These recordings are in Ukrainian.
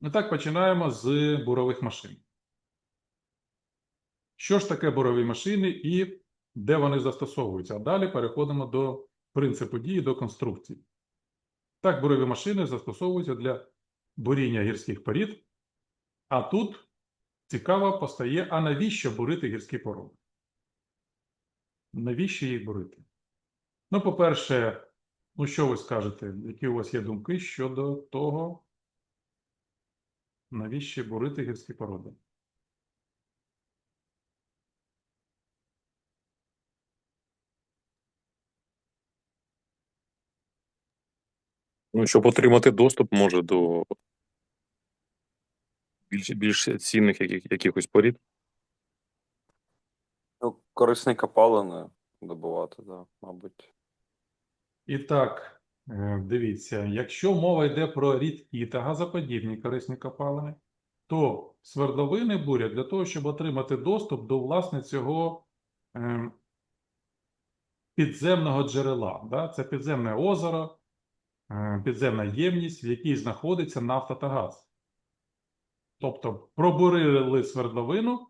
І так починаємо з бурових машин. Що ж таке бурові машини і де вони застосовуються? А далі переходимо до принципу дії, до конструкції. Так, бурові машини застосовуються для буріння гірських порід. А тут цікаво постає, а навіщо бурити гірські породи? Навіщо їх бурити? Ну, по-перше, ну що ви скажете, які у вас є думки щодо того, навіщо бурити гірські породи? Ну, щоб отримати доступ, може, до більш, більш цінних яких, якихось порід. Ну, корисні копалини добувати, да, мабуть. І так, дивіться, якщо мова йде про рідкі та газоподібні корисні копалини, то свердловини бурять для того, щоб отримати доступ до власне цього е, підземного джерела. Це підземне озеро, е, підземна ємність, в якій знаходиться нафта та газ. Тобто пробурили свердловину,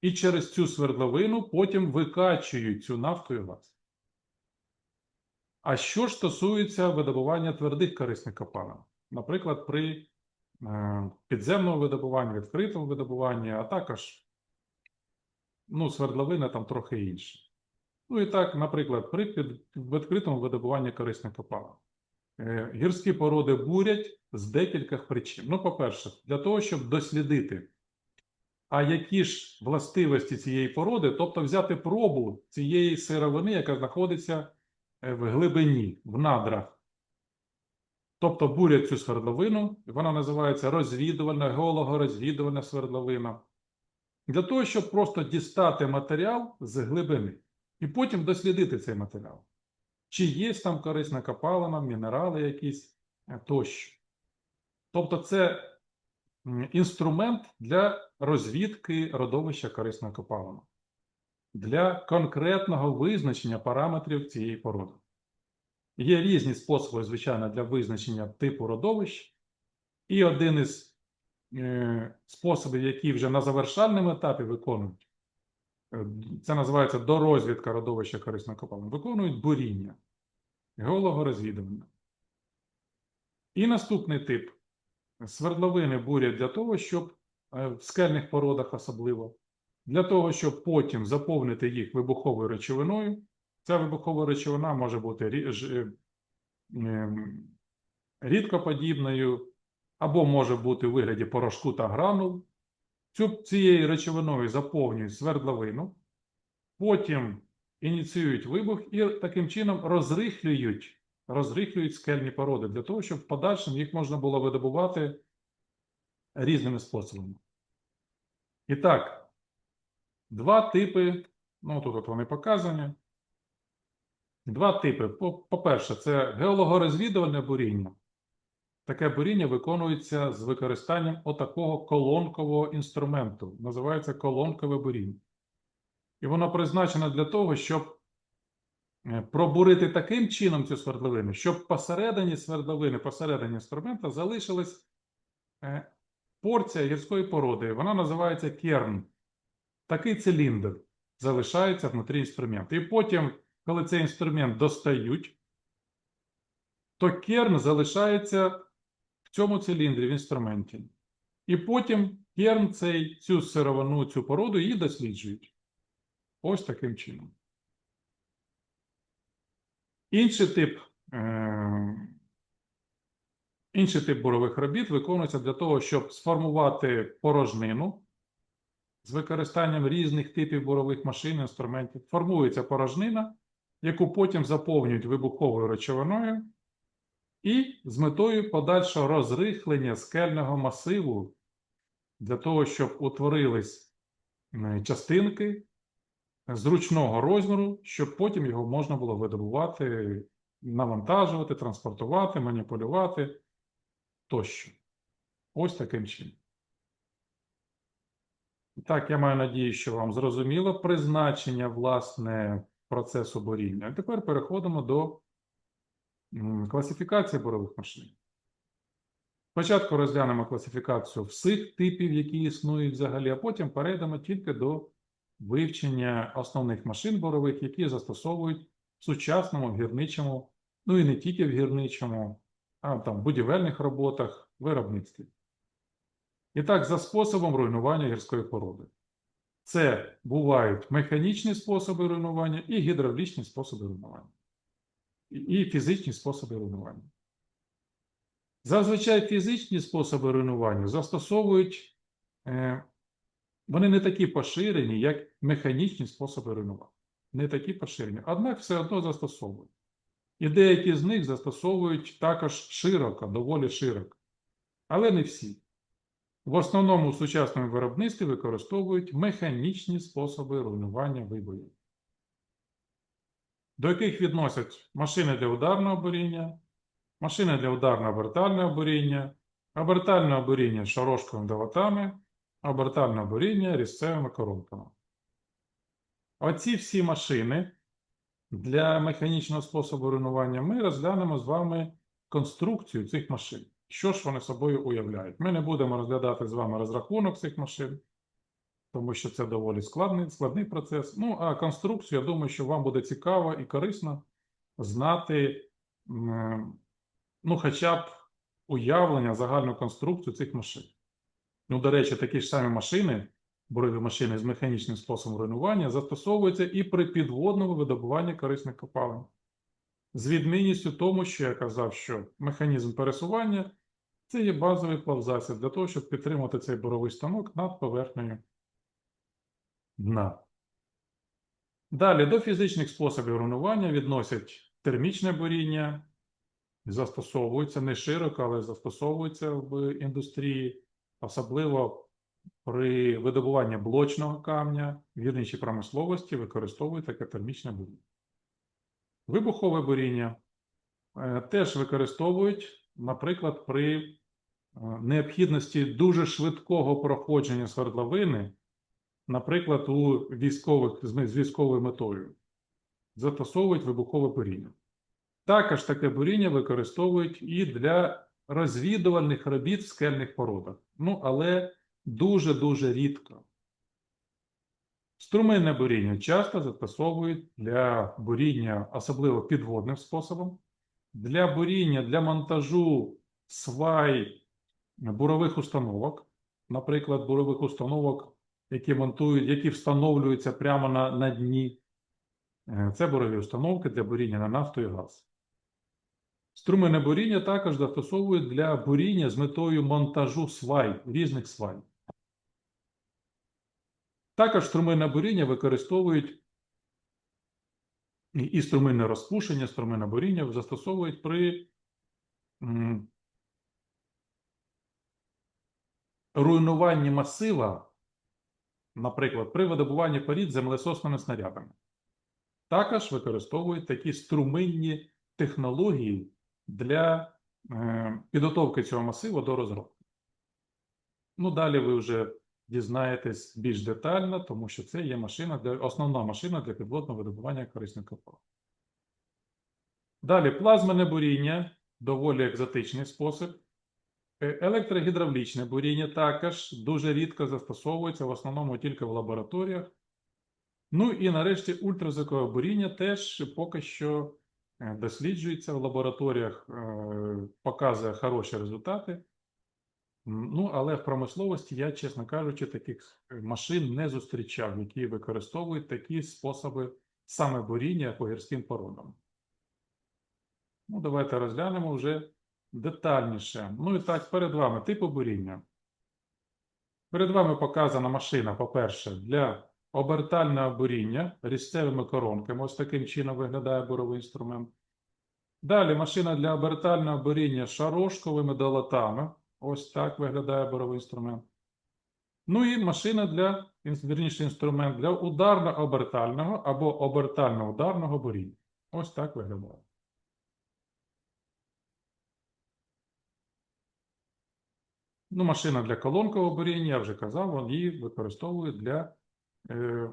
і через цю свердловину потім викачують цю нафту і газ. А що ж стосується видобування твердих корисних копалин? Наприклад, при е, підземному видобуванні, відкритому видобуванні, а також ну, свердловина там трохи інше. Ну і так, наприклад, при під- відкритому видобуванні корисних копалин. Е, Гірські породи бурять з декількох причин. Ну, по-перше, для того, щоб дослідити, а які ж властивості цієї породи, тобто взяти пробу цієї сировини, яка знаходиться в глибині, в надрах. Тобто бурять цю свердловину, вона називається розвідувальна, геологорозвідувальна свердловина. Для того, щоб просто дістати матеріал з глибини і потім дослідити цей матеріал. Чи є там корисна копалина, мінерали якісь е, тощо. Тобто, це інструмент для розвідки родовища корисної копалини для конкретного визначення параметрів цієї породи. Є різні способи, звичайно, для визначення типу родовищ, і один із е, способів, які вже на завершальному етапі виконують, е, це називається дорозвідка родовища корисної копалини, виконують буріння, геологорозвідування. І наступний тип свердловини бурять для того, щоб е, в скельних породах особливо для того, щоб потім заповнити їх вибуховою речовиною. Ця вибухова речовина може бути е, ем, рідкоподібною, або може бути у вигляді порошку та гранул. Цю, цією речовиною заповнюють свердловину, потім ініціюють вибух і таким чином розрихлюють, розрихлюють скельні породи для того, щоб в подальшому їх можна було видобувати різними способами. І так, Два типи, ну тут от вони показані. Два типи. По- По-перше, це геологорозвідувальне буріння. Таке буріння виконується з використанням отакого колонкового інструменту. Називається колонкове буріння. І воно призначено для того, щоб е, пробурити таким чином цю свердловину, щоб посередині свердловини, посередині інструмента залишилась е, порція гірської породи. Вона називається керн. Такий циліндр залишається внутрі інструменту. І потім, коли цей інструмент достають, то керн залишається в цьому циліндрі в інструменті. І потім керн цей, цю сировину, цю породу її досліджують. Ось таким чином. Інший тип, е- інший тип бурових робіт виконується для того, щоб сформувати порожнину з використанням різних типів бурових машин, інструментів. Формується порожнина, яку потім заповнюють вибуховою речовиною, і з метою подальшого розрихлення скельного масиву для того, щоб утворились е, частинки зручного розміру, щоб потім його можна було видобувати, навантажувати, транспортувати, маніпулювати тощо. Ось таким чином. Так, я маю надію, що вам зрозуміло призначення власне процесу буріння. А тепер переходимо до класифікації бурових машин. Спочатку розглянемо класифікацію всіх типів, які існують взагалі, а потім перейдемо тільки до вивчення основних машин борових, які застосовують в сучасному гірничому, ну і не тільки в гірничому, а там в будівельних роботах, виробництві. І так, за способом руйнування гірської породи. Це бувають механічні способи руйнування і гідравлічні способи руйнування. І- фізичні способи руйнування. Зазвичай фізичні способи руйнування застосовують, е, вони не такі поширені, як механічні способи руйнування. Не такі поширені, однак все одно застосовують. І деякі з них застосовують також широко, доволі широко. Але не всі. В основному в сучасному виробництві використовують механічні способи руйнування вибоїв, до яких відносять машини для ударного буріння, машини для ударно-обертального буріння, обертальне буріння шарошковими долотами, обертальне буріння різцевими коронками. Оці всі машини для механічного способу руйнування ми розглянемо з вами конструкцію цих машин. Що ж вони собою уявляють? Ми не будемо розглядати з вами розрахунок цих машин, тому що це доволі складний, складний процес. Ну, а конструкцію, я думаю, що вам буде цікаво і корисно знати, ну, хоча б уявлення, загальну конструкцію цих машин. Ну, до речі, такі ж самі машини, бурові машини з механічним способом руйнування, застосовуються і при підводному видобуванні корисних копалин. З відмінністю тому, що я казав, що механізм пересування це є базовий плавзасіб для того, щоб підтримати цей буровий станок над поверхнею дна. Далі до фізичних способів руйнування відносять термічне буріння, застосовується не широко, але застосовується в індустрії, особливо при видобуванні блочного камня в гірничій промисловості використовують таке термічне буріння. Вибухове буріння е, теж використовують, наприклад, при е, необхідності дуже швидкого проходження свердловини, наприклад, у військових з військовою метою. Застосовують вибухове буріння. Також таке буріння використовують і для розвідувальних робіт в скельних породах. Ну, але дуже-дуже рідко. Струменне буріння часто застосовують для буріння, особливо підводним способом, для буріння, для монтажу свай бурових установок, наприклад, бурових установок, які монтують, які встановлюються прямо на, на дні. Е, Це бурові установки для буріння на нафту і газ. Струменне буріння також застосовують для буріння з метою монтажу свай, різних свай. Також струменне буріння використовують і- струменне розпушення, струменне буріння застосовують при руйнуванні масива, наприклад, при видобуванні порід землесосними снарядами. Також використовують такі струминні технології для е, підготовки цього масиву до розробки. Ну, далі ви вже дізнаєтесь більш детально, тому що це є машина для, основна машина для підводного видобування корисних копалин. Далі плазменне буріння, доволі екзотичний спосіб. Е, Електрогідравлічне буріння також дуже рідко застосовується, в основному тільки в лабораторіях. Ну і нарешті ультразвукове буріння теж поки що е, досліджується в лабораторіях, е, показує хороші результати. Ну, але в промисловості я, чесно кажучи, таких е, машин не зустрічав, які використовують такі способи саме буріння по гірським породам. Ну, давайте розглянемо вже детальніше. Ну і так, перед вами типу буріння. Перед вами показана машина, по-перше, для обертального буріння різцевими коронками. Ось таким чином виглядає буровий інструмент. Далі машина для обертального буріння шарошковими долотами. Ось так виглядає буровий інструмент. Ну і машина для, вірніше, інструмент для ударно-обертального або обертально-ударного буріння. Ось так виглядає. Ну, машина для колонкового буріння, я вже казав, її використовують для е,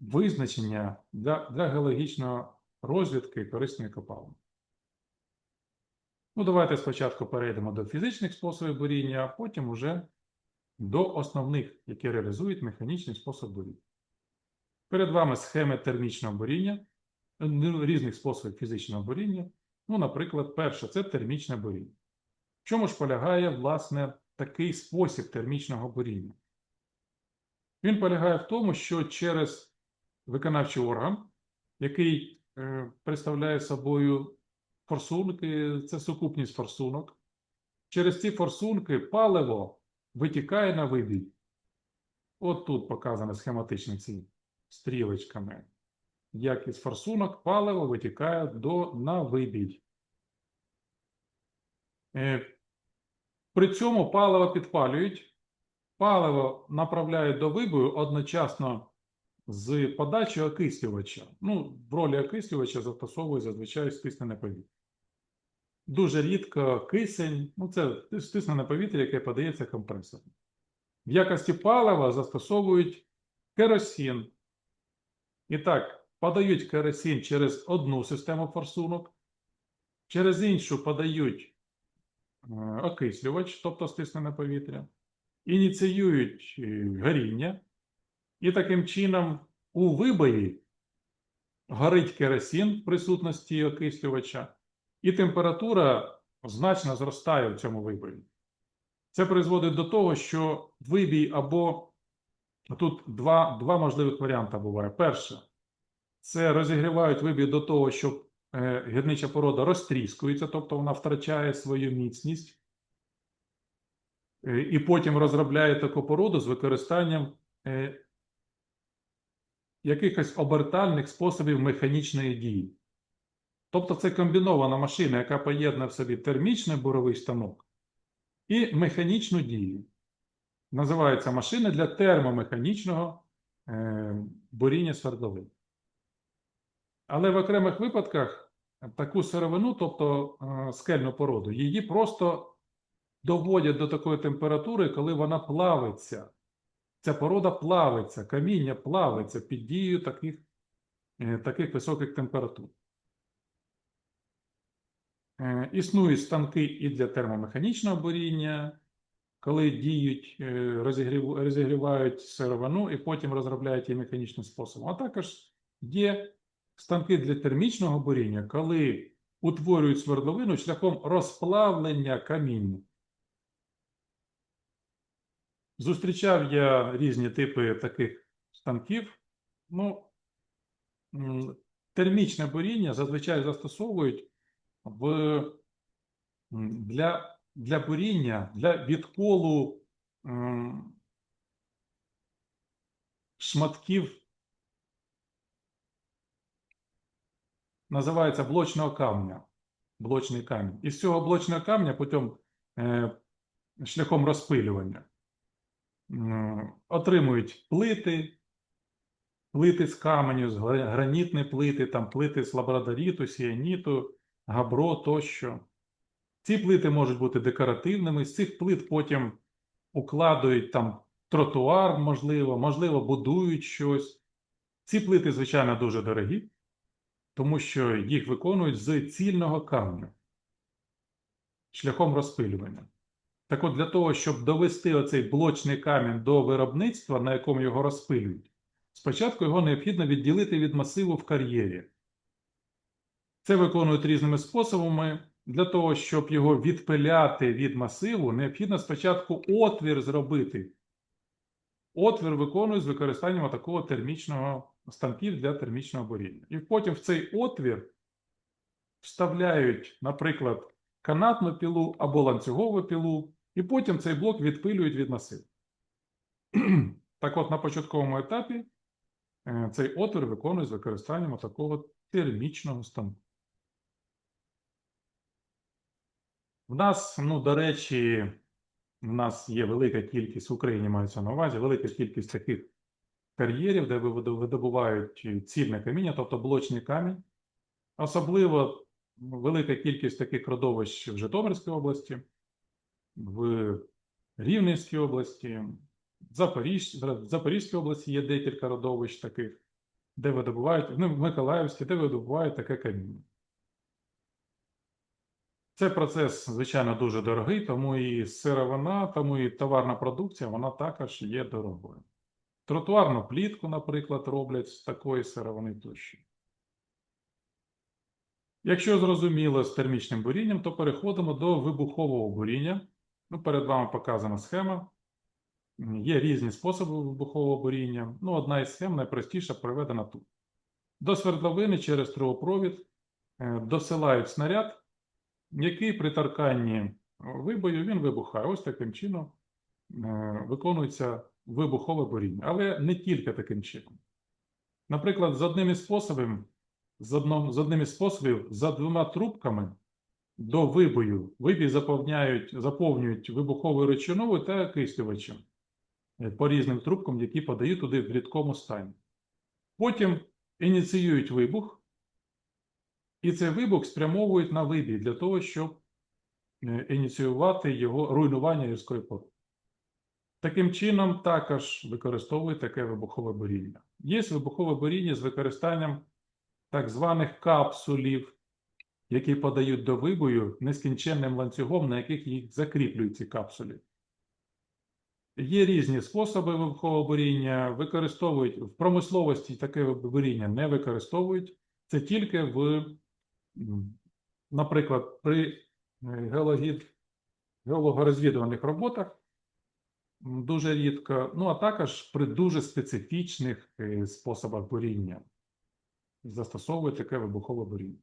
визначення для, для геологічної розвідки корисної копалини. Ну, давайте спочатку перейдемо до фізичних способів буріння, а потім уже до основних, які реалізують механічний спосіб буріння. Перед вами схеми термічного буріння, ну, різних способів фізичного буріння. Ну, наприклад, перше це термічне буріння. В чому ж полягає, власне, такий спосіб термічного буріння? Він полягає в тому, що через виконавчий орган, який е, представляє собою форсунки, це сукупність форсунок, через ці форсунки паливо витікає на вибій. От тут показано схематично ці стрілочками. Як із форсунок паливо витікає до, на вибій. Е, При цьому паливо підпалюють, паливо направляють до вибою одночасно з подачею окислювача. Ну, в ролі окислювача застосовують зазвичай стиснене повітря. Дуже рідко кисень, ну це стиснене повітря, яке подається компресором. В якості палива застосовують керосин. І так, подають керосин через одну систему форсунок, через іншу подають е, окислювач, тобто стиснене повітря, ініціюють е, горіння, і таким чином у вибої горить керосин в присутності окислювача, і температура значно зростає в цьому вибої. Це призводить до того, що вибій або тут два, два можливих варіанти буває. Перше, це розігрівають вибій до того, що е, гірнича порода розтріскується, тобто вона втрачає свою міцність, Е, і потім розробляє таку породу з використанням е, якихось обертальних способів механічної дії. Тобто це комбінована машина, яка поєднує в собі термічний буровий станок і механічну дію. Називається машина для термомеханічного е, буріння свердловин. Але в окремих випадках таку сировину, тобто е, скельну породу, її просто доводять до такої температури, коли вона плавиться. Ця порода плавиться, каміння плавиться під дією таких, е, таких високих температур. Е, Існують станки і для термомеханічного буріння, коли діють, е, розігрів- розігрівають сировину і потім розробляють її механічним способом. А також є станки для термічного буріння, коли утворюють свердловину шляхом розплавлення каміння. Зустрічав я різні типи таких станків. Ну, термічне буріння зазвичай застосовують в, для, для буріння, для відколу шматків, називається блочного камня. Блочний камінь. І з цього блочного камня потім е, шляхом розпилювання отримують плити, плити з каменю, з гра- гранітні плити, там плити з лабрадоріту, сіаніту, габро тощо. Ці плити можуть бути декоративними. З цих плит потім укладують там тротуар, можливо, можливо, будують щось. Ці плити, звичайно, дуже дорогі, тому що їх виконують з цільного каменю шляхом розпилювання. Так от, для того, щоб довести оцей блочний камінь до виробництва, на якому його розпилюють, спочатку його необхідно відділити від масиву в кар'єрі. Це виконують різними способами. Для того, щоб його відпиляти від масиву, необхідно спочатку отвір зробити. Отвір виконують з використанням такого термічного станків для термічного буріння. І потім в цей отвір вставляють, наприклад, канатну пілу або ланцюгову пілу, і потім цей блок відпилюють від масиву. Так от, на початковому етапі е, цей отвір виконує з використанням такого термічного станку. В нас, ну, до речі, в нас є велика кількість в Україні мається на увазі, велика кількість таких кар'єрів, де видобувають цільне каміння, тобто блочний камінь. Особливо велика кількість таких родовищ в Житомирській області, в Рівненській області, в Запоріж... в Запорізькій області є декілька родовищ таких, де видобувають, ну, в Миколаївській, де видобувають таке каміння. Цей процес, звичайно, дуже дорогий, тому і сировина, тому і товарна продукція, вона також є дорогою. Тротуарну плітку, наприклад, роблять з такої сировини тощо. Якщо зрозуміло з термічним бурінням, то переходимо до вибухового буріння. Ну, перед вами показана схема. Є різні способи вибухового буріння. Ну, одна із схем найпростіша приведена тут. До свердловини через трубопровід е, досилають снаряд, який при торканні вибою він вибухає. Ось таким чином е, виконується вибухове буріння. Але не тільки таким чином. Наприклад, з одним із способів, з, одном, з одним із способів за двома трубками до вибою вибій заповняють, заповнюють вибуховою речовиною та кислювачем е, по різним трубкам, які подають туди в рідкому стані. Потім ініціюють вибух, і цей вибух спрямовують на вибій для того, щоб е, ініціювати його руйнування гірської породи. Таким чином, також використовують таке вибухове буріння. Є вибухове буріння з використанням так званих капсулів, які подають до вибою нескінченним ланцюгом, на яких їх закріплюють ці капсулі. Є різні способи вибухового буріння, використовують в промисловості таке буріння не використовують. Це тільки в, наприклад, при е, геологід, геологорозвідувальних роботах дуже рідко, ну а також при дуже специфічних е, способах буріння застосовують таке вибухове буріння.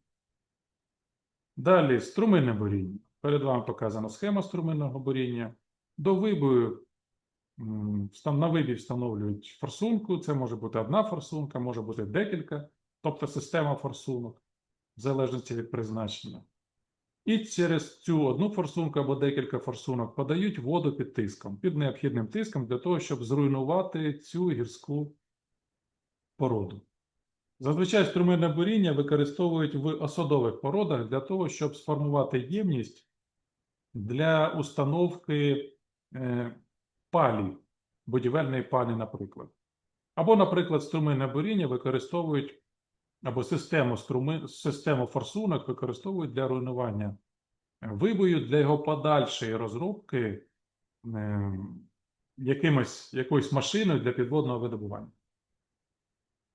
Далі струминне буріння. Перед вами показана схема струминного буріння. До вибою на вибій встановлюють форсунку. Це може бути одна форсунка, може бути декілька, тобто система форсунок, в залежності від призначення. І через цю одну форсунку або декілька форсунок подають воду під тиском, під необхідним тиском для того, щоб зруйнувати цю гірську породу. Зазвичай струминне буріння використовують в осадових породах для того, щоб сформувати ємність для установки е, палі, будівельної палі, наприклад. Або, наприклад, струминне буріння використовують або систему, струми, систему форсунок використовують для руйнування вибою, для його подальшої розробки е, якимось, якоюсь машиною для підводного видобування.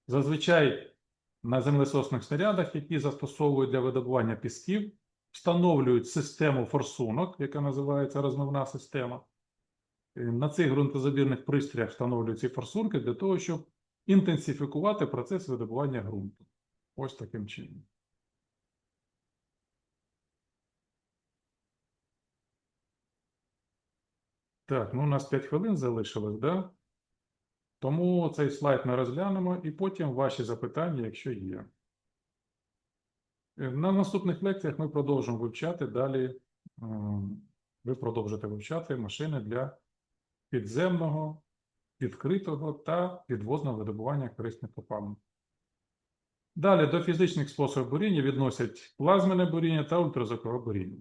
Зазвичай на землесосних снарядах, які застосовують для видобування пісків, встановлюють систему форсунок, яка називається розмивна система. Е, На цих ґрунтозабірних пристроях встановлюють ці форсунки для того, щоб інтенсифікувати процес видобування ґрунту. Ось таким чином. Так, ну у нас 5 хвилин залишилось, да? Тому цей слайд ми розглянемо і потім ваші запитання, якщо є. Е, На наступних лекціях ми продовжимо вивчати далі. ем, Ви продовжите вивчати машини для підземного, відкритого та підвозного видобування корисних копалин. Далі до фізичних способів буріння відносять плазменне буріння та ультразвукове буріння.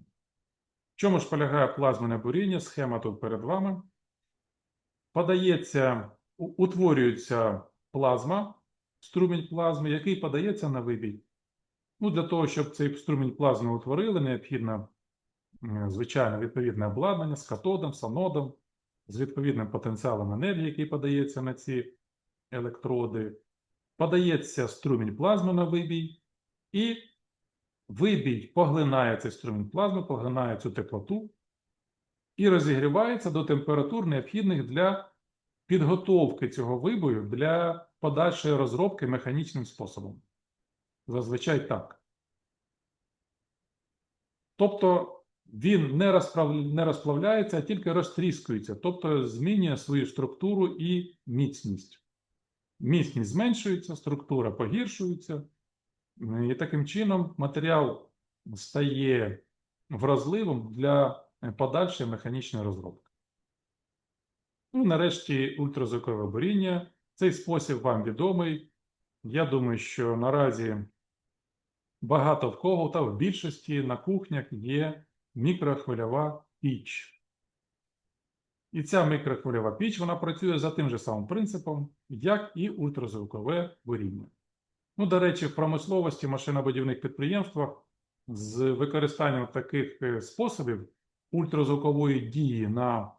В чому ж полягає плазменне буріння? Схема тут перед вами. Подається, утворюється плазма, струмінь плазми, який подається на вибій. Ну, для того, щоб цей струмінь плазми утворили, необхідно, звичайно, відповідне обладнання з катодом, з анодом, з відповідним потенціалом енергії, який подається на ці електроди. Подається струмінь плазми на вибій, і вибій поглинає цей струмінь плазми, поглинає цю теплоту і розігрівається до температур, необхідних для підготовки цього вибою для подальшої розробки механічним способом. Зазвичай так. Тобто він не, розправ... не розплавляється, а тільки розтріскується, тобто змінює свою структуру і міцність. Міцність зменшується, структура погіршується, і таким чином матеріал стає вразливим для подальшої механічної розробки. Ну, нарешті ультразвукове буріння. Цей спосіб вам відомий. Я думаю, що наразі багато в кого та в більшості на кухнях є мікрохвильова піч. І ця мікрохвильова піч вона працює за тим же самим принципом, як і ультразвукове буріння. Ну, до речі, в промисловості, машинобудівних підприємствах з використанням таких е, способів ультразвукової дії на,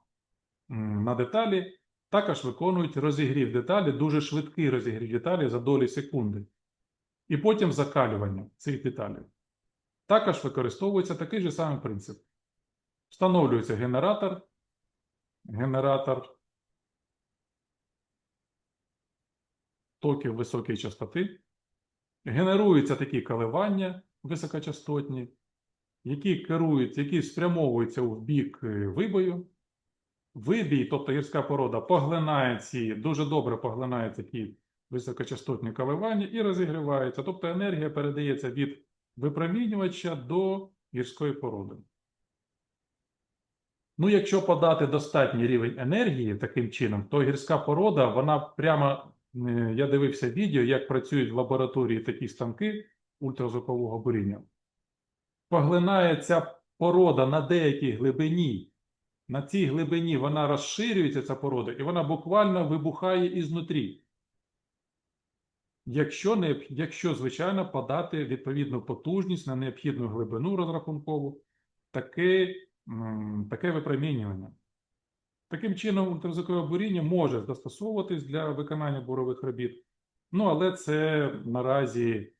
на деталі також виконують розігрів деталі, дуже швидкий розігрів деталі за долі секунди. І потім закалювання цих деталей. Також використовується такий же самий принцип. Встановлюється генератор, генератор токів високої частоти, генеруються такі коливання високочастотні, які керують, які спрямовуються в бік е, вибою. Вибій, тобто гірська порода, поглинає ці, дуже добре поглинає такі високочастотні коливання і розігрівається. Тобто енергія передається від випромінювача до гірської породи. Ну, якщо подати достатній рівень енергії таким чином, то гірська порода, вона прямо, я дивився відео, як працюють в лабораторії такі станки ультразвукового буріння. Поглинає ця порода на деякій глибині. На цій глибині вона розширюється, ця порода, і вона буквально вибухає ізнутрі. Якщо, не, якщо, звичайно, подати відповідну потужність на необхідну глибину розрахункову, таке, м, таке випромінювання. Таким чином, ультразвукове буріння може застосовуватись для виконання бурових робіт, ну але це наразі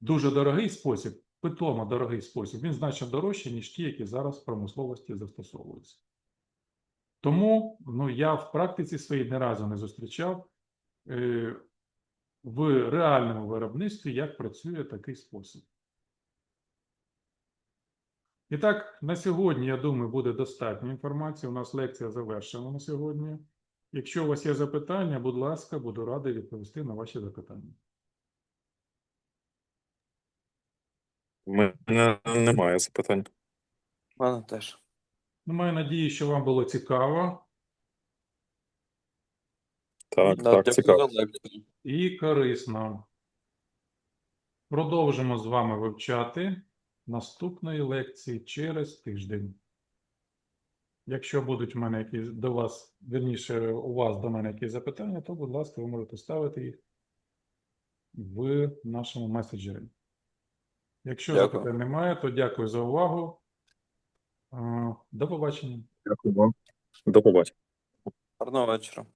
дуже дорогий спосіб, питомо дорогий спосіб. Він значно дорожчий, ніж ті, які зараз в промисловості застосовуються. Тому ну, я в практиці своїй ні разу не зустрічав е, в реальному виробництві, як працює такий спосіб. І так, на сьогодні, я думаю, буде достатньо інформації. У нас лекція завершена на сьогодні. Якщо у вас є запитання, будь ласка, буду радий відповісти на ваші запитання. У мене немає запитань. У мене теж. Ну, маю надію, що вам було цікаво Так, Да, так, дякую цікаво. за лекцію. і корисно. Продовжимо з вами вивчати наступної лекції через тиждень. Якщо будуть в мене якісь до вас, вірніше, у вас до мене якісь запитання, то, будь ласка, ви можете ставити їх в нашому меседжері. Якщо Дякую. запитань немає, то дякую за увагу. Е, До побачення. Дякую вам. До побачення. Гарного вечора.